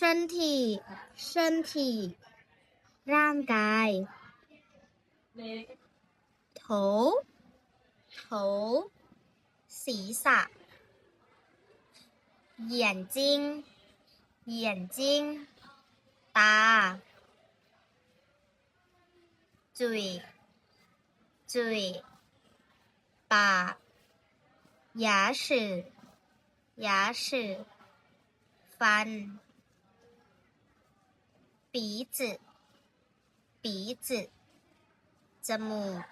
身体身体ร่างกาย头头ศีรษะ眼睛眼睛ตา จุย จุย ปาก牙齿牙齿ฟัน 鼻子鼻子จมูก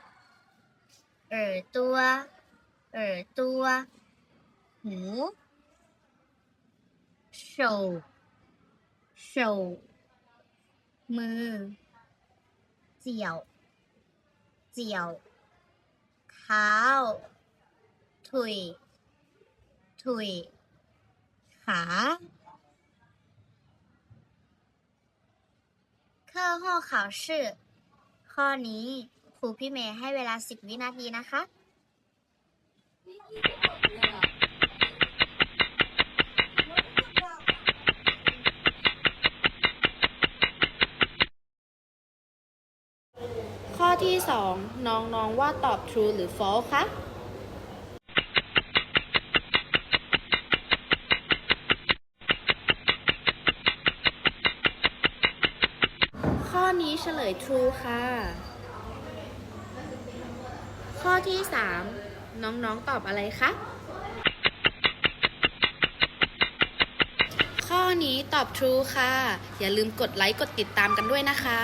耳朵耳朵หู手手มือ เจียว เจียวเท้า ถุย ถุย ขา 课后考试ข้อนี้ครูพี่เมย์ให้เวลา 10 วินาทีนะคะ ข้อที่ 2 น้องน้องว่าตอบ true หรือ false คะ ข้อนี้เฉลย true ค่ะ ข้อที่ 3 น้องน้องตอบอะไรคะ ข้อนี้ตอบ true ค่ะ อย่าลืมกดไลค์ กดติดตามกันด้วยนะคะ